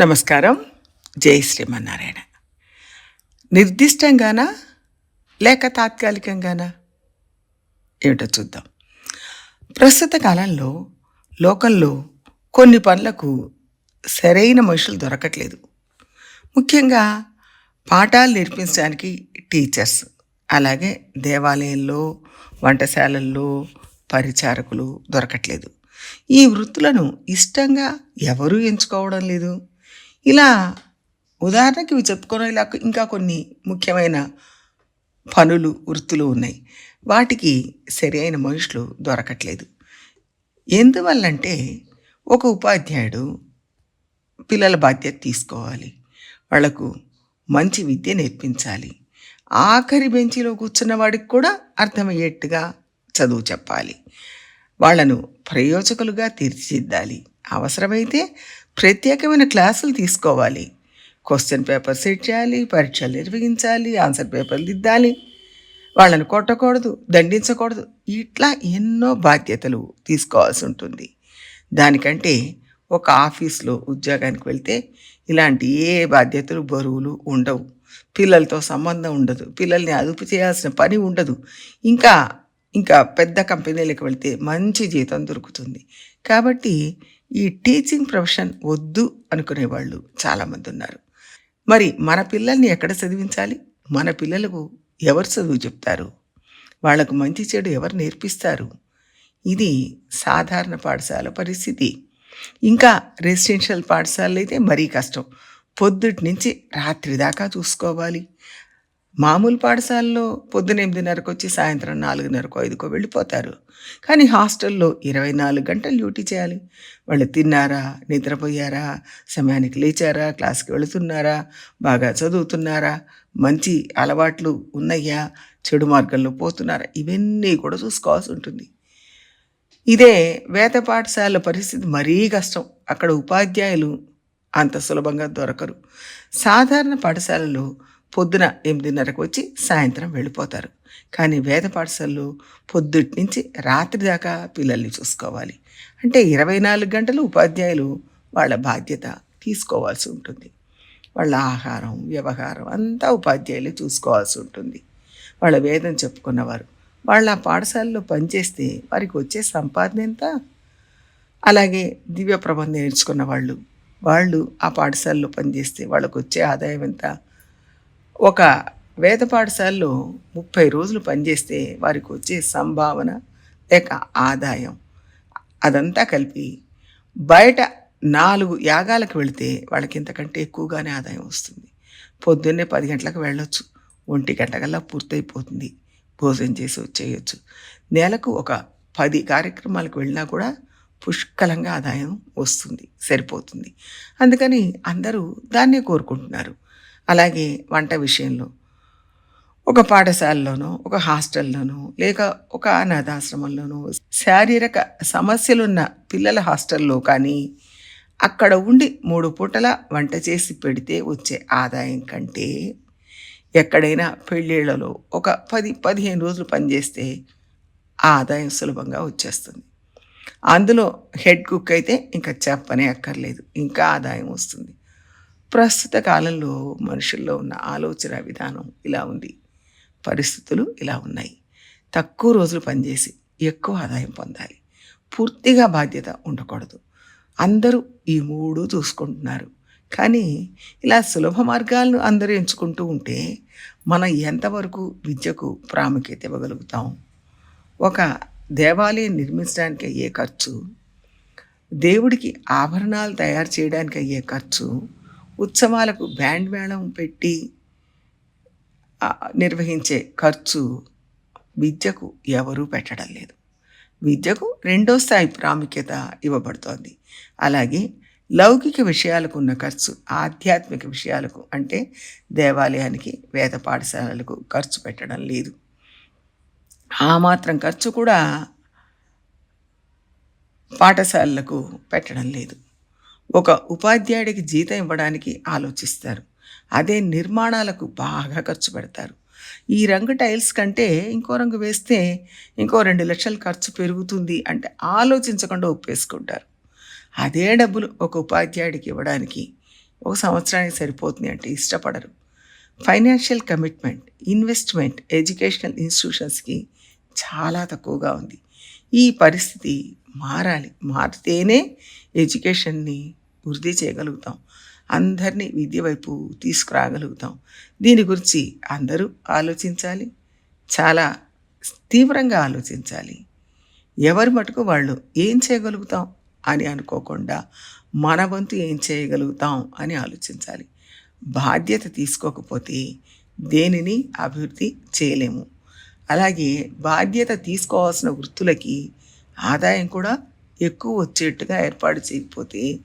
నమస్కారం. జై శ్రీమన్నారాయణ. నిర్దిష్టంగానా? లేక తాత్కాలికంగానా? ఏమిటో చూద్దాం. ప్రస్తుత కాలంలో లోకంలో కొన్ని పనులకు సరైన మనుషులు దొరకట్లేదు. ముఖ్యంగా పాఠాలు నేర్పించడానికి టీచర్స్ అలాగే దేవాలయంలో వంటశాలల్లో పరిచారకులు దొరకట్లేదు. ఈ వృత్తులను ఇష్టంగా ఎవరూ ఎంచుకోవడం లేదు. ఇలా ఉదాహరణకి ఇవి చెప్పుకోవడం ఇలా ఇంకా కొన్ని ముఖ్యమైన పనులు వృత్తులు ఉన్నాయి. వాటికి సరి అయిన మనుషులు దొరకట్లేదు. ఎందువల్లంటే ఒక ఉపాధ్యాయుడు పిల్లల బాధ్యత తీసుకోవాలి. వాళ్ళకు మంచి విద్య నేర్పించాలి. ఆఖరి బెంచిలో కూర్చున్న వాడికి కూడా అర్థమయ్యేట్టుగా చదువు చెప్పాలి. వాళ్ళను ప్రయోజకులుగా తీర్చిదిద్దాలి. అవసరమైతే ప్రత్యేకమైన క్లాసులు తీసుకోవాలి. క్వశ్చన్ పేపర్ సెట్ చేయాలి పరీక్షలు నిర్వహించాలి ఆన్సర్ పేపర్లు దిద్దాలి. వాళ్ళని కొట్టకూడదు దండించకూడదు. ఇట్లా ఎన్నో బాధ్యతలు తీసుకోవాల్సి ఉంటుంది. దానికంటే ఒక ఆఫీస్లో ఉద్యోగానికి వెళ్తే ఇలాంటి ఏ బాధ్యతలు బరువులు ఉండవు. పిల్లలతో సంబంధం ఉండదు. పిల్లల్ని అదుపు చేయాల్సిన పని ఉండదు. ఇంకా ఇంకా పెద్ద కంపెనీలకు వెళ్తే మంచి జీతం దొరుకుతుంది. కాబట్టి ఈ టీచింగ్ ప్రొఫెషన్ వద్దు అనుకునే వాళ్ళు చాలామంది ఉన్నారు మరి మన పిల్లల్ని ఎక్కడ చదివించాలి? మన పిల్లలకు ఎవరు చదువు చెప్తారు? వాళ్ళకు మంచి చెడు ఎవరు నేర్పిస్తారు? ఇది సాధారణ పాఠశాల పరిస్థితి. ఇంకా రెసిడెన్షియల్ పాఠశాలలు అయితే మరీ కష్టం. పొద్దుటి నుంచి రాత్రి దాకా చూసుకోవాలి. మామూలు పాఠశాలలో పొద్దున ఎనిమిదిన్నరకు వచ్చి సాయంత్రం నాలుగున్నరకు ఐదుకో వెళ్ళిపోతారు. కానీ హాస్టల్లో ఇరవై నాలుగు గంటలు డ్యూటీ చేయాలి. వాళ్ళు తిన్నారా? నిద్రపోయారా? సమయానికి లేచారా? క్లాస్కి వెళుతున్నారా? బాగా చదువుతున్నారా? మంచి అలవాట్లు ఉన్నాయా? చెడు మార్గంలో పోతున్నారా? ఇవన్నీ కూడా చూసుకోవాల్సి ఉంటుంది. ఇదే వేద పాఠశాల పరిస్థితి మరీ కష్టం. అక్కడ ఉపాధ్యాయులు అంత సులభంగా దొరకరు. సాధారణ పాఠశాలలో పొద్దున ఎనిమిదిన్నరకు వచ్చి సాయంత్రం వెళ్ళిపోతారు. కానీ వేద పాఠశాలలో పొద్దుటి నుంచి రాత్రి దాకా పిల్లల్ని చూసుకోవాలి. అంటే ఇరవై నాలుగు గంటలు ఉపాధ్యాయులు వాళ్ళ బాధ్యత తీసుకోవాల్సి ఉంటుంది. వాళ్ళ ఆహారం వ్యవహారం అంతా ఉపాధ్యాయులు చూసుకోవాల్సి ఉంటుంది. వాళ్ళ వేదం చెప్పుకున్నవారు వాళ్ళ పాఠశాలలో పనిచేస్తే వారికి వచ్చే సంపాదన ఎంత? అలాగే దివ్య ప్రబంధం నేర్చుకున్న వాళ్ళు వాళ్ళు ఆ పాఠశాలలో పనిచేస్తే వాళ్ళకు వచ్చే ఆదాయం ఎంత? ఒక వేద పాఠశాలలో ముప్పై రోజులు పనిచేస్తే వారికి వచ్చే సంభావన లేక ఆదాయం అదంతా కలిపి బయట నాలుగు యాగాలకు వెళితే వాళ్ళకి ఇంతకంటే ఎక్కువగానే ఆదాయం వస్తుంది. పొద్దున్నే పది గంటలకు వెళ్ళొచ్చు. ఒంటి గంటకల్లా పూర్తయిపోతుంది. భోజనం చేసి వచ్చేయచ్చు. నెలకు ఒక పది కార్యక్రమాలకు వెళ్ళినా కూడా పుష్కలంగా ఆదాయం వస్తుంది. సరిపోతుంది. అందుకని అందరూ దాన్నే కోరుకుంటున్నారు. అలాగే వంట విషయంలో. ఒక పాఠశాలలోనో ఒక హాస్టల్లోనో లేక ఒక అనాథాశ్రమంలోనో శారీరక సమస్యలున్న పిల్లల హాస్టల్లో కానీ అక్కడ ఉండి మూడు పూటల వంట చేసి పెడితే వచ్చే ఆదాయం కంటే ఎక్కడైనా పెళ్ళిళ్ళలో ఒక పది పదిహేను రోజులు పనిచేస్తే ఆ ఆదాయం సులభంగా వచ్చేస్తుంది. అందులో హెడ్ కుక్ అయితే ఇంకా చెప్పనే అక్కర్లేదు. ఇంకా ఆదాయం వస్తుంది. ప్రస్తుత కాలంలో మనుషుల్లో ఉన్న ఆలోచన విధానం ఇలా ఉంది. పరిస్థితులు ఇలా ఉన్నాయి. తక్కువ రోజులు పనిచేసి ఎక్కువ ఆదాయం పొందాలి. పూర్తిగా బాధ్యత ఉండకూడదు. అందరూ ఈ మూడు చూసుకుంటున్నారు. కానీ ఇలా సులభ మార్గాలను అందరూ ఎంచుకుంటూ ఉంటే మనం ఎంతవరకు విద్యకు ప్రాముఖ్యత ఇవ్వగలుగుతాం? ఒక దేవాలయం నిర్మించడానికి అయ్యే ఖర్చు దేవుడికి ఆభరణాలు తయారు చేయడానికి అయ్యే ఖర్చు ఉత్సవాలకు బ్యాండ్ మేళం పెట్టి నిర్వహించే ఖర్చు విద్యకు ఎవరూ పెట్టడం లేదు. విద్యకు రెండో స్థాయి ప్రాముఖ్యత ఇవ్వబడుతోంది. అలాగే లౌకిక విషయాలకు ఉన్న ఖర్చు ఆధ్యాత్మిక విషయాలకు అంటే దేవాలయానికి వేద పాఠశాలలకు ఖర్చు పెట్టడం లేదు. ఆ మాత్రం ఖర్చు కూడా పాఠశాలలకు పెట్టడం లేదు. ఒక ఉపాధ్యాయుడికి జీతం ఇవ్వడానికి ఆలోచిస్తారు. అదే నిర్మాణాలకు బాగా ఖర్చు పెడతారు. ఈ రంగు టైల్స్ కంటే ఇంకో రంగు వేస్తే ఇంకో రెండు లక్షలు ఖర్చు పెరుగుతుంది అంటే ఆలోచించకుండా ఒప్పేసుకుంటారు. అదే డబ్బులు ఒక ఉపాధ్యాయుడికి ఇవ్వడానికి ఒక సంవత్సరానికి సరిపోతుంది అంటే ఇష్టపడరు. ఫైనాన్షియల్ కమిట్మెంట్ ఇన్వెస్ట్మెంట్ ఎడ్యుకేషనల్ ఇన్స్టిట్యూషన్స్కి చాలా తక్కువగా ఉంది. ఈ పరిస్థితి మారాలి. మారితేనే ఎడ్యుకేషన్ని వృద్ధి చేయగలుగుతాం. అందరినీ విద్య వైపు తీసుకురాగలుగుతాం. దీని గురించి అందరూ ఆలోచించాలి. చాలా తీవ్రంగా ఆలోచించాలి. ఎవరి మటుకు వాళ్ళు ఏం చేయగలుగుతాం అని అనుకోకుండా మన వంతు ఏం చేయగలుగుతాం అని ఆలోచించాలి. బాధ్యత తీసుకోకపోతే దేనిని అభివృద్ధి చేయలేము. అలాగే బాధ్యత తీసుకోవాల్సిన వృత్తులకి ఆదాయం కూడా ఎక్కువ వచ్చేట్టుగా ఏర్పాటు చేయకపోతే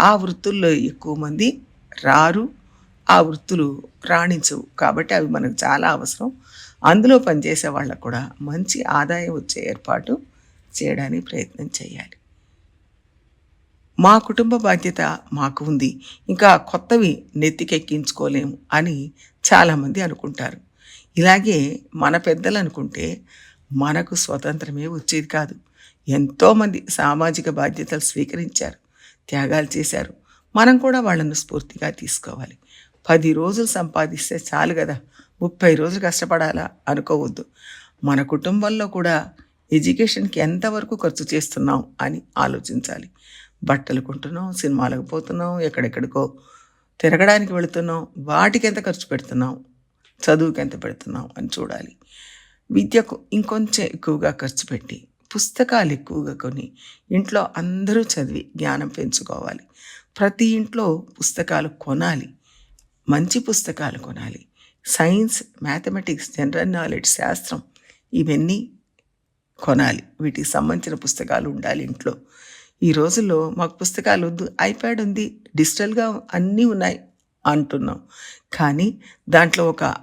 ఆ వృత్తుల్లో ఎక్కువ మంది రారు ఆ వృత్తులు రాణించవు. కాబట్టి అవి మనకు చాలా అవసరం. అందులో పనిచేసే వాళ్ళకు కూడా మంచి ఆదాయం వచ్చే ఏర్పాటు చేయడానికి ప్రయత్నం చేయాలి. మా కుటుంబ బాధ్యత మాకు ఉంది. ఇంకా కొత్తవి నెత్తికెక్కించుకోలేము అని చాలామంది అనుకుంటారు. ఇలాగే మన పెద్దలు అనుకుంటే మనకు స్వతంత్రమే వచ్చేది కాదు. ఎంతోమంది సామాజిక బాధ్యతలు స్వీకరించారు త్యాగాలు చేశారు. మనం కూడా వాళ్ళను స్ఫూర్తిగా తీసుకోవాలి. పది రోజులు సంపాదిస్తే చాలు కదా. ముప్పై రోజులు కష్టపడాలా? అనుకోవద్దు. మన కుటుంబంలో కూడా ఎడ్యుకేషన్కి ఎంతవరకు ఖర్చు చేస్తున్నాం అని ఆలోచించాలి. బట్టలు కొంటున్నాం సినిమాలకు పోతున్నాం ఎక్కడెక్కడికో తిరగడానికి వెళుతున్నాం వాటికి ఎంత ఖర్చు పెడుతున్నాం? చదువుకి ఎంత పెడుతున్నాం అని చూడాలి. విద్యకు ఇంకొంచెం ఎక్కువగా ఖర్చు పెట్టి పుస్తకాలు ఎక్కువగా కొని ఇంట్లో అందరూ చదివి జ్ఞానం పెంచుకోవాలి. ప్రతి ఇంట్లో పుస్తకాలు కొనాలి. మంచి పుస్తకాలు కొనాలి. సైన్స్ మ్యాథమెటిక్స్ జనరల్ నాలెడ్జ్ శాస్త్రం ఇవన్నీ కొనాలి. వీటికి సంబంధించిన పుస్తకాలు ఉండాలి ఇంట్లో. ఈ రోజుల్లో మాకు పుస్తకాలు వద్దు ఐప్యాడ్ ఉంది డిజిటల్గా అన్నీ ఉన్నాయి అంటున్నాం. కానీ దాంట్లో ఒక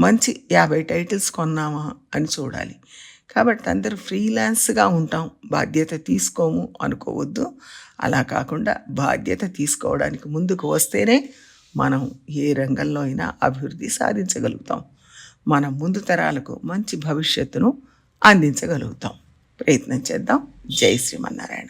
మంచి యాభై టైటిల్స్ కొన్నామా అని చూడాలి. కాబట్టి అందరూ ఫ్రీలాన్స్గా ఉంటాం. బాధ్యత తీసుకోము అనుకోవద్దు. అలా కాకుండా బాధ్యత తీసుకోవడానికి ముందుకు వస్తేనే మనం ఏ రంగంలో అయినా అభివృద్ధి సాధించగలుగుతాం. మన ముందు తరాలకు మంచి భవిష్యత్తును అందించగలుగుతాం. ప్రయత్నం చేద్దాం. జై శ్రీమన్నారాయణ